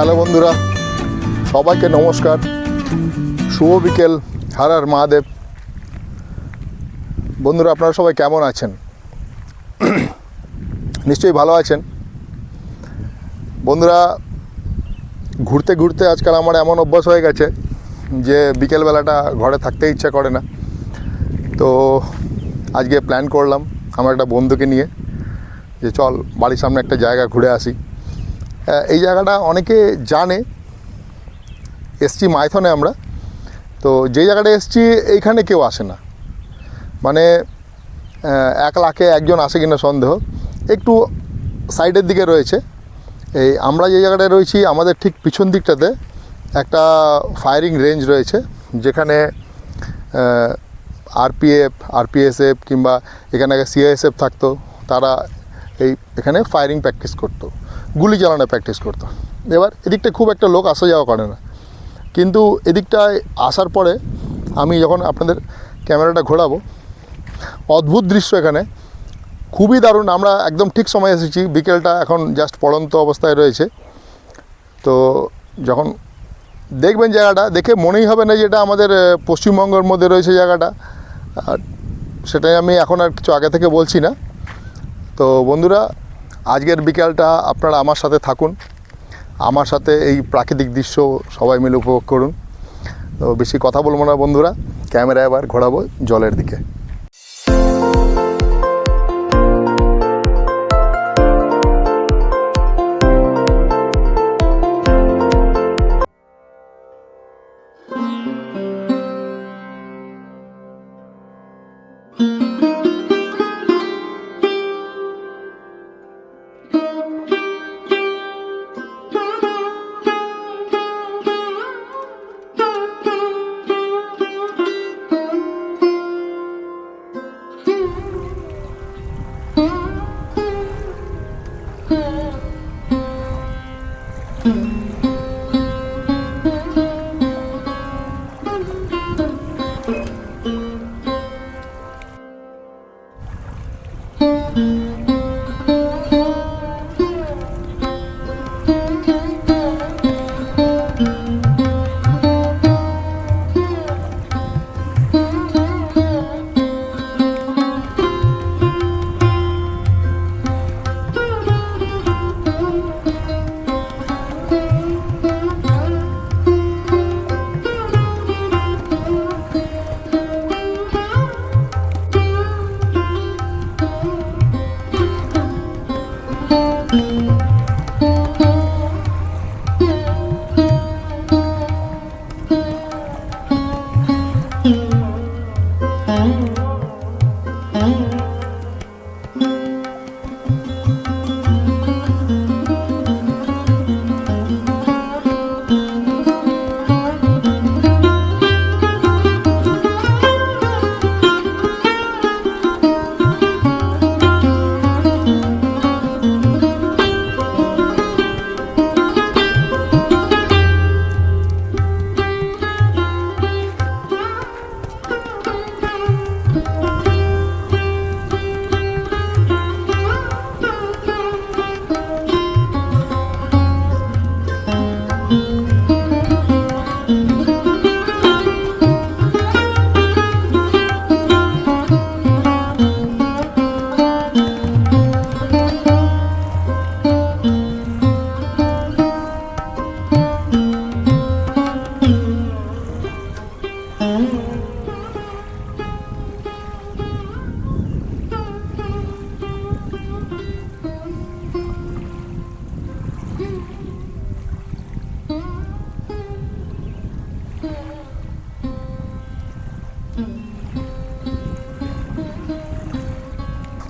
Hello বন্ধুরা, সবাইকে নমস্কার। শুভ বিকেল, হার আর মহাদেব। বন্ধুরা, আপনারা সবাই কেমন আছেন? নিশ্চয়ই ভালো আছেন। বন্ধুরা, ঘুরতে ঘুরতে আজকাল আমার এমন অভ্যাস হয়ে গেছে যে বিকেলবেলাটা ঘরে থাকতে ইচ্ছা করে না। তো আজকে প্ল্যান করলাম, আমার একটা বন্ধুকে নিয়ে যে চল বাড়ির সামনে একটা জায়গা ঘুরে আসি। এই জায়গাটা অনেকে জানে, এসছি মাইথনে আমরা। তো যে জায়গাটা এসছি, এইখানে কেউ আসে না। মানে এক লাখে একজন আসে কিনা সন্দেহ। একটু সাইডের দিকে রয়েছে। এই আমরা যে জায়গাটায় রয়েছি, আমাদের ঠিক পিছন দিকটাতে একটা ফায়ারিং রেঞ্জ রয়েছে, যেখানে আরপিএফ আরপিএসএফ কিংবা এখানে আগে সিআইএসএফ থাকতো। তারা এই এখানে ফায়ারিং প্র্যাকটিস করতো। গুলি চালানো প্র্যাকটিস করতো। এবার এদিকটা খুব একটা লোক আসা যাওয়া করে না। কিন্তু এদিকটায় আসার পরে আমি যখন আপনাদের ক্যামেরাটা ঘোরাবো, অদ্ভুত দৃশ্য এখানে। খুবই দারুণ, আমরা একদম ঠিক সময় এসেছি, বিকেলটা এখন জাস্ট পড়ন্ত অবস্থায় রয়েছে। তো যখন দেখবেন জায়গাটা, দেখে মনেই হবে না যে এটা আমাদের পশ্চিমবঙ্গের মধ্যে রয়েছে জায়গাটা। আর সেটাই আমি এখন আর কিছু আগে থেকে বলছি না। তো বন্ধুরা আজকের বিকালটা আপনারা আমার সাথে থাকুন। আমার সাথে এই প্রাকৃতিক দৃশ্য সবাই মিলে উপভোগ করুন। তো বেশি কথা বলব না বন্ধুরা, ক্যামেরা এবার ঘোরাবো জলের দিকে। Mm.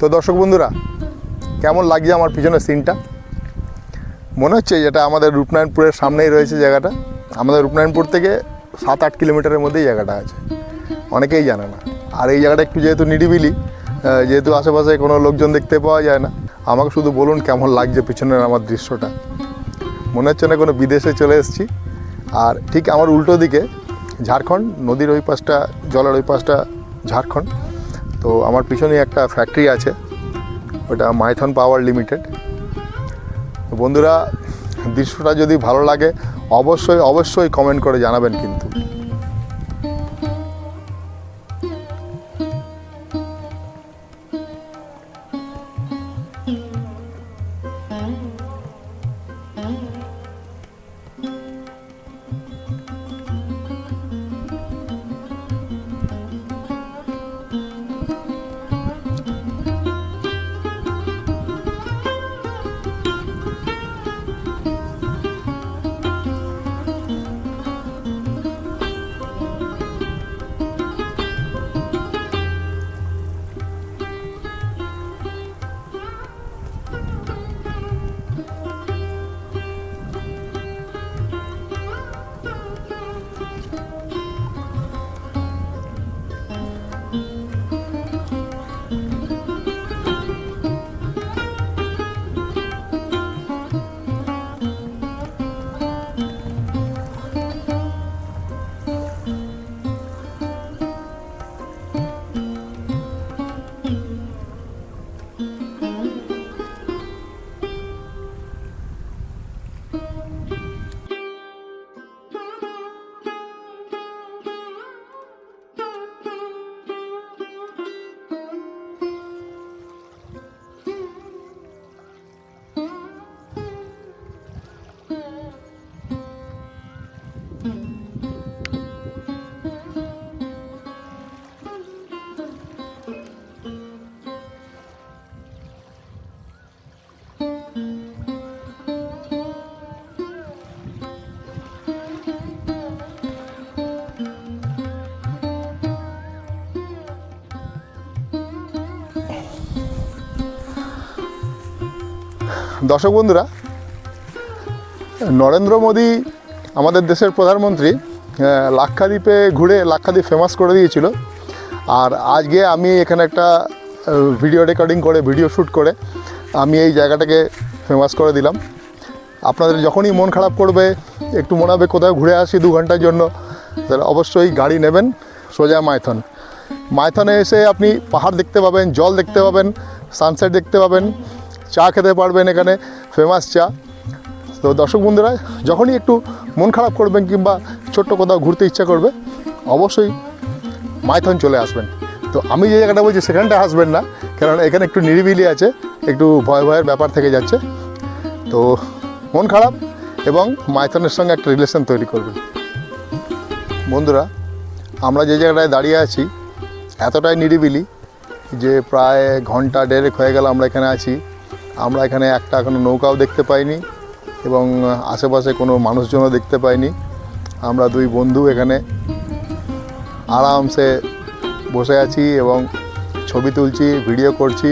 তো দর্শক বন্ধুরা, কেমন লাগছে আমার পিছনের সিনটা? মনে হচ্ছে যেটা আমাদের রূপনারায়ণপুরের সামনেই রয়েছে জায়গাটা। আমাদের রূপনারায়ণপুর থেকে সাত আট কিলোমিটারের মধ্যেই জায়গাটা আছে। অনেকেই জানে না। আর এই জায়গাটা একটু যেহেতু নিরিবিলি যেহেতু আশেপাশে কোনো লোকজন দেখতে পাওয়া যায় না, আমাকে শুধু বলুন কেমন লাগছে পিছনের আমার দৃশ্যটা। মনে হচ্ছে না কোনো বিদেশে চলে এসেছি। আর ঠিক আমার উল্টো দিকে ঝাড়খণ্ড, নদীর ওই পাশটা, জলের ওই পাশটা ঝাড়খণ্ড। তো আমার পিছনে একটা ফ্যাক্টরি আছে, ওটা মাইথন পাওয়ার লিমিটেড। বন্ধুরা, দৃশ্যটা যদি ভালো লাগে, অবশ্যই অবশ্যই কমেন্ট করে জানাবেন কিন্তু। দর্শক বন্ধুরা, নরেন্দ্র মোদী আমাদের দেশের প্রধানমন্ত্রী লাক্ষাদ্বীপে ঘুরে লাক্ষাদ্বীপ ফেমাস করে দিয়েছিল। আর আজকে আমি এখানে একটা ভিডিও রেকর্ডিং করে ভিডিও শ্যুট করে, আমি এই জায়গাটাকে ফেমাস করে দিলাম। আপনাদের যখনই মন খারাপ করবে, একটু মনে হবে কোথাও ঘুরে আসি দু ঘণ্টার জন্য, তাহলে অবশ্যই গাড়ি নেবেন, সোজা মাইথন। মাইথনে এসে আপনি পাহাড় দেখতে পাবেন, জল দেখতে পাবেন সানসেট দেখতে পাবেন চা খেতে পারবেন এখানে ফেমাস চা। তো দর্শক বন্ধুরা, যখনই একটু মন খারাপ করবেন কিংবা ছোট্ট কোথাও ঘুরতে ইচ্ছা করবে, অবশ্যই মাইথন চলে আসবেন। তো আমি যে জায়গাটা বলছি, সেখানটা আসবেন না, কারণ এখানে একটু নিরিবিলি আছে, একটু ভয় ভয়ের ব্যাপার থেকে যাচ্ছে। তো মন খারাপ এবং মাইথনের সঙ্গে একটা রিলেশন তৈরি করবেন। বন্ধুরা, আমরা যে জায়গাটায় দাঁড়িয়ে আছি, এতটাই নিরিবিলি যে প্রায় ঘণ্টা দেড়েক হয়ে গেল আমরা এখানে আছি। আমরা এখানে একটা কোনো নৌকাও দেখতে পাইনি এবং আশেপাশে কোনো মানুষজনও দেখতে পাইনি। আমরা দুই বন্ধু এখানে আরামসে বসে আছি এবং ছবি তুলছি, ভিডিও করছি।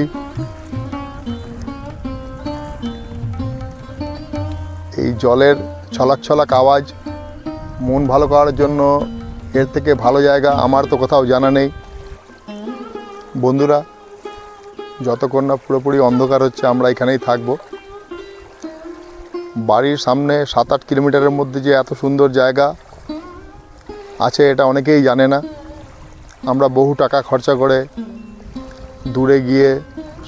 এই জলের ছলাক ছলাক আওয়াজ মন ভালো করার জন্য এর থেকে ভালো জায়গা আমার তো কোথাও জানা নেই। বন্ধুরা যতক্ষণ না পুরোপুরি অন্ধকার হচ্ছে, আমরা এখানেই থাকব। বাড়ির সামনে সাত আট কিলোমিটারের মধ্যে যে এত সুন্দর জায়গা আছে, এটা অনেকেই জানে না। আমরা বহু টাকা খরচা করে দূরে গিয়ে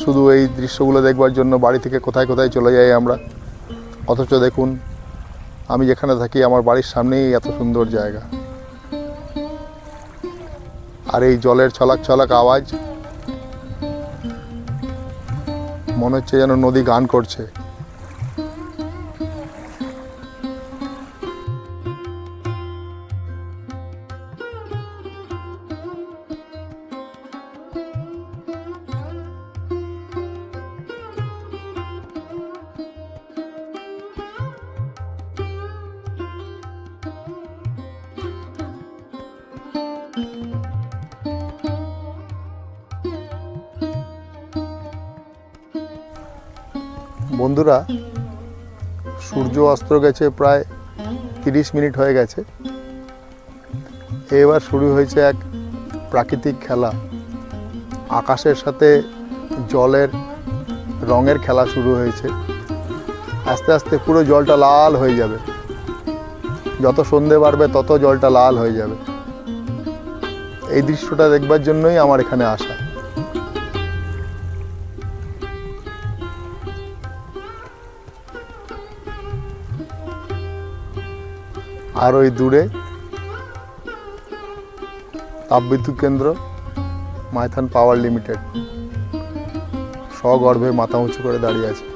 শুধু এই দৃশ্যগুলো দেখবার জন্য বাড়ি থেকে কোথায় কোথায় চলে যাই আমরা। অথচ দেখুন, আমি যেখানে থাকি, আমার বাড়ির সামনেই এত সুন্দর জায়গা। আর এই জলের ছলাক ছলাক আওয়াজ মনে হচ্ছে যেন নদী গান করছে। বন্ধুরা, সূর্য অস্ত গেছে প্রায় তিরিশ মিনিট হয়ে গেছে। এবার শুরু হয়েছে এক প্রাকৃতিক খেলা। আকাশের সাথে জলের, রঙের খেলা শুরু হয়েছে। আস্তে আস্তে পুরো জলটা লাল হয়ে যাবে। যত সন্ধে বাড়বে, তত জলটা লাল হয়ে যাবে। এই দৃশ্যটা দেখবার জন্যই আমার এখানে আসা। আর ওই দূরে তাপবিদ্যুৎ কেন্দ্র মাইথান পাওয়ার লিমিটেড। সগর্ভে মাথা উঁচু করে দাঁড়িয়ে আছে।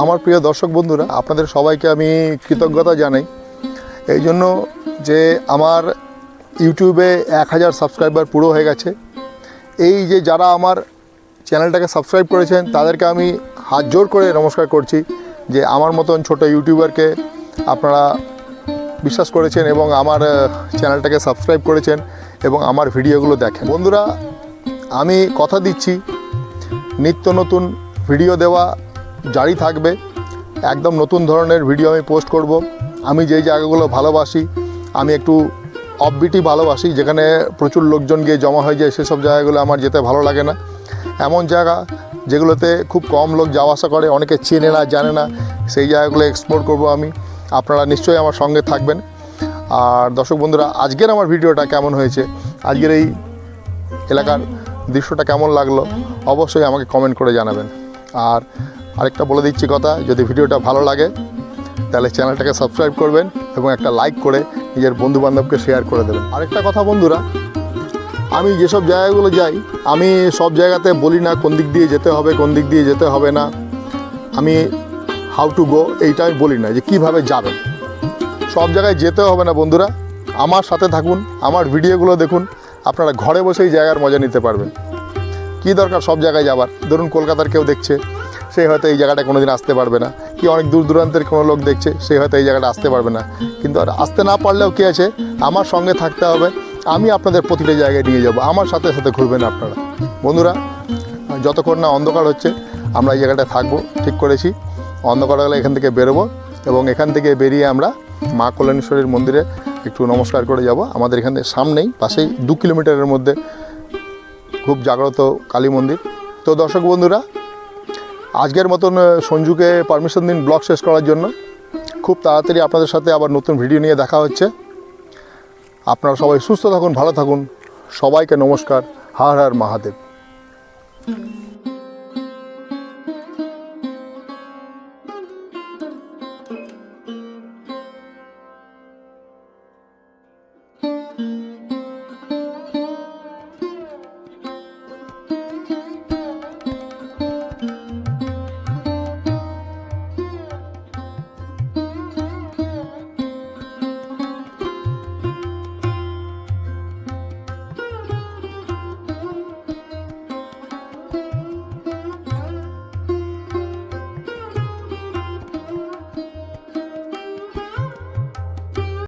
আমার প্রিয় দর্শক বন্ধুরা, আপনাদের সবাইকে আমি কৃতজ্ঞতা জানাই। এই জন্য যে আমার ইউটিউবে এক হাজার সাবস্ক্রাইবার পুরো হয়ে গেছে, এই যে যারা আমার চ্যানেলটাকে সাবস্ক্রাইব করেছেন, তাদেরকে আমি হাত জোর করে নমস্কার করছি যে আমার মতন ছোট ইউটিউবারকে আপনারা বিশ্বাস করেছেন এবং আমার চ্যানেলটাকে সাবস্ক্রাইব করেছেন এবং আমার ভিডিওগুলো দেখেন। বন্ধুরা, আমি কথা দিচ্ছি, নিত্য নতুন ভিডিও দেওয়া জারি থাকবে। একদম নতুন ধরনের ভিডিও আমি পোস্ট করব। আমি যেই জায়গাগুলো ভালোবাসি, আমি একটু অফবিটি ভালোবাসি, যেখানে প্রচুর লোকজন গিয়ে জমা হয়ে যায়, সেসব জায়গাগুলো আমার যেতে ভালো লাগে না। এমন জায়গা যেগুলোতে খুব কম লোক যাওয়া আসা করে, অনেকে চেনে না, জানে না, সেই জায়গাগুলো এক্সপ্লোর করব আমি। আপনারা নিশ্চয়ই আমার সঙ্গে থাকবেন। আর দর্শক বন্ধুরা, আজকের আমার ভিডিওটা কেমন হয়েছে? আজকের এই এলাকার দৃশ্যটা কেমন লাগল? অবশ্যই আমাকে কমেন্ট করে জানাবেন। আর আরেকটা বলে দিচ্ছি কথা, যদি ভিডিওটা ভালো লাগে, তাহলে চ্যানেলটাকে সাবস্ক্রাইব করবেন এবং একটা লাইক করে নিজের বন্ধু বান্ধবকে শেয়ার করে দেবেন। আরেকটা কথা বন্ধুরা, আমি যেসব জায়গাগুলো যাই, আমি সব জায়গাতে বলি না কোন দিক দিয়ে যেতে হবে, কোন দিক দিয়ে যেতে হবে না। আমি হাউ টু গো এইটা আমি বলি না, যে কীভাবে যাবেন। সব জায়গায় যেতে হবে না বন্ধুরা, আমার সাথে থাকুন, আমার ভিডিওগুলো দেখুন, আপনারা ঘরে বসেই জায়গার মজা নিতে পারবেন। কি দরকার সব জায়গায় যাবার? ধরুন কলকাতার কেউ দেখছে সে হয়তো এই জায়গাটা কোনোদিন আসতে পারবে না। কি অনেক দূর দূরান্তের কোনো লোক দেখছে, সে হয়তো এই জায়গাটা আসতে পারবে না। কিন্তু আর আসতে না পারলেও কী আছে? আমার সঙ্গে থাকতে হবে। আমি আপনাদের প্রতিটা জায়গায় নিয়ে যাব। আমার সাথে সাথে ঘুরবেন আপনারা। বন্ধুরা, যতক্ষণ না অন্ধকার হচ্ছে, আমরা এই জায়গাটায় থাকব, ঠিক করেছি। অন্ধকার হলে এখান থেকে বেরোবো এবং এখান থেকে বেরিয়ে আমরা মা কল্যাণেশ্বরীর মন্দিরে একটু নমস্কার করে যাব। আমাদের এখান থেকে সামনেই, পাশেই দু কিলোমিটারের মধ্যে খুব জাগ্রত কালী মন্দির। তো দর্শক বন্ধুরা আজকের মতন সঞ্জুকে পারমিশন দিন ব্লগ শেষ করার জন্য। খুব তাড়াতাড়ি আপনাদের সাথে আবার নতুন ভিডিও নিয়ে দেখা হচ্ছে। আপনারা সবাই সুস্থ থাকুন, ভালো থাকুন। সবাইকে নমস্কার। হার হার মহাদেব।